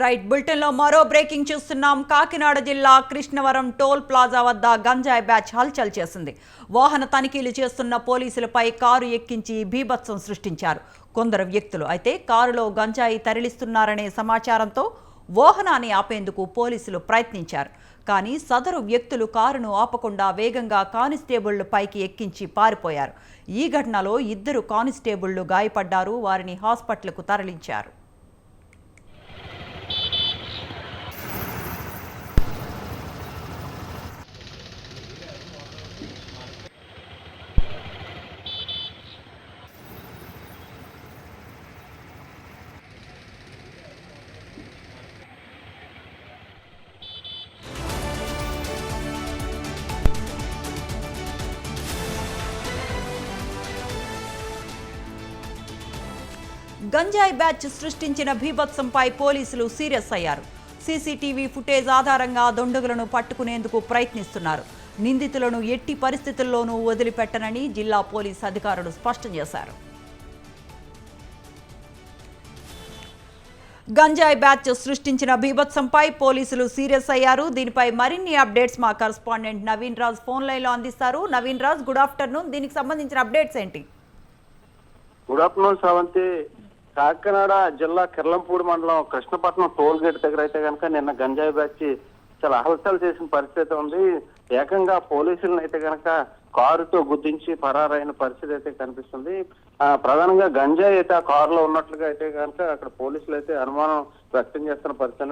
Right బులెటిన్లో మరో breaking చూస్తున్నాం. కాకినాడ జిల్లా కృష్ణవరం టోల్ ప్లాజా వద్ద గంజాయి బ్యాచ్ హల్చల్ చేసింది. వాహన తనిఖీలు చేస్తున్న పోలీసులపై కారు ఎక్కించి బీభత్సం సృష్టించారు. కొందరు వ్యక్తులు అయితే కారులో గంజాయి తరలిస్తున్నారనే సమాచారంతో వాహనాన్ని ఆపేందుకు పోలీసులు ప్రయత్నించారు. కానీ సదరు వ్యక్తులు కారును ఆపకుండా వేగంగా కానిస్టేబుళ్ళు పైకి ఎక్కించి పారిపోయారు. ఈ ఘటనలో ఇద్దరు కానిస్టేబుళ్ళు గాయపడ్డారు. వారిని హాస్పిటల్కు తరలించారు. గంజాయి బ్యాచ్ సృష్టించిన భీభత్సంపై పోలీసులు సీరియస్ అయ్యారు. సీసీటీవీ ఫుటేజ్ ఆధారంగా దొండగులను పట్టుకునేందుకు ప్రయత్నిస్తున్నారు. నిందితులను ఎట్టి పరిస్థితుల్లోనూ వదిలిపెట్టనని జిల్లా పోలీస్ అధికారులు స్పష్టం చేశారు. గంజాయి బ్యాచ్ సృష్టించిన బీభత్సంపై పోలీసులు సీరియస్ అయ్యారు. దీనిపై మరిన్ని అప్డేట్స్ మా కరస్పాండెంట్ నవీన్ రాజ్ ఫోన్ లైన్లో అందిస్తారు. నవీన్ రాజ్ గుడ్ ఆఫ్టర్నూన్ దీనికి సంబంధించిన అప్డేట్స్ ఏంటి? గుడ్ ఆఫ్టర్నూన్ సావంతి కాకినాడ జిల్లా కిర్లంపూడి మండలం కృష్ణపట్నం టోల్ గేట్ దగ్గర అయితే కనుక నిన్న గంజాయి బ్యాచ్ చాలా హల్చల్ చేసిన పరిస్థితి ఉంది. ఏకంగా పోలీసులను అయితే కనుక కారుతో గుద్దించి పరారైన పరిస్థితి అయితే కనిపిస్తుంది. ప్రధానంగా గంజాయి అయితే ఆ కారులో ఉన్నట్లుగా అయితే కనుక అక్కడ పోలీసులు అయితే అనుమానం వ్యక్తం చేస్తున్న పరిస్థితి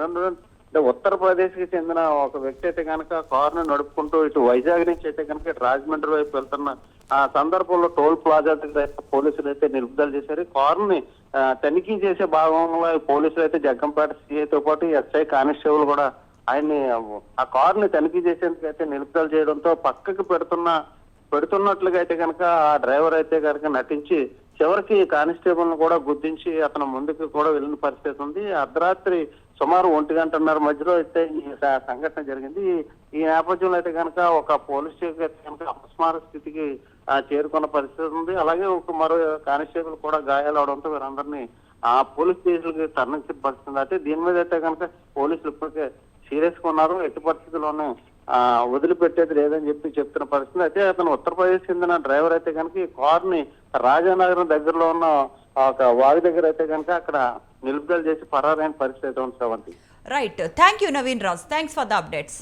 అంటే ఉత్తరప్రదేశ్కి చెందిన ఒక వ్యక్తి అయితే కనుక కారును నడుపుకుంటూ ఇటు వైజాగ్ నుంచి అయితే కనుక రాజమండ్రి వైపు వెళ్తున్న ఆ సందర్భంలో టోల్ ప్లాజా దగ్గర పోలీసులు అయితే నిలుపుదల చేశారు. కారుని తనిఖీ చేసే భాగంలో పోలీసులు అయితే జగ్గంపేట సిఐతో పాటు ఎస్ఐ కానిస్టేబుల్ కూడా ఆయన్ని ఆ కారుని తనిఖీ చేసేందుకు అయితే నిలుపుదల చేయడంతో పక్కకి పెడుతున్న పెడుతున్నట్లుగా అయితే కనుక ఆ డ్రైవర్ అయితే కనుక నటించి చివరికి కానిస్టేబుల్ను కూడా గుర్తించి అతను ముందుకు కూడా వెళ్ళిన పరిస్థితి ఉంది. అర్ధరాత్రి సుమారు ఒంటి గంటన్నర మధ్యలో అయితే ఈ సంఘటన జరిగింది. ఈ- నేపథ్యంలో అయితే కనుక ఒక పోలీస్ స్టేషన్ అయితే కనుక అపస్మార స్థితికి చేరుకున్న పరిస్థితి ఉంది. అలాగే ఒక మరో కానిస్టేబుల్ కూడా గాయాలు అవడంతో వీరందరినీ ఆ పోలీస్ స్టేషన్కి తరలించిన పరిస్థితి అంటే దీని మీద అయితే కనుక పోలీసులు ఇప్పటికే సీరియస్గా ఉన్నారు. ఎట్టి పరిస్థితుల్లోనే వదిలిపెట్టేది లేదని చెప్పి చెప్తున్న పరిస్థితి. అయితే అతను ఉత్తరప్రదేశ్ చెందిన డ్రైవర్ అయితే కనుక ఈ కార్ని రాజానగరం దగ్గరలో ఉన్న ఒక వాగు దగ్గర అయితే కనుక అక్కడ నిలుపుదల చేసి పరారైన పరిస్థితి అయితే ఉంది right thank you Naveen Raj thanks for the updates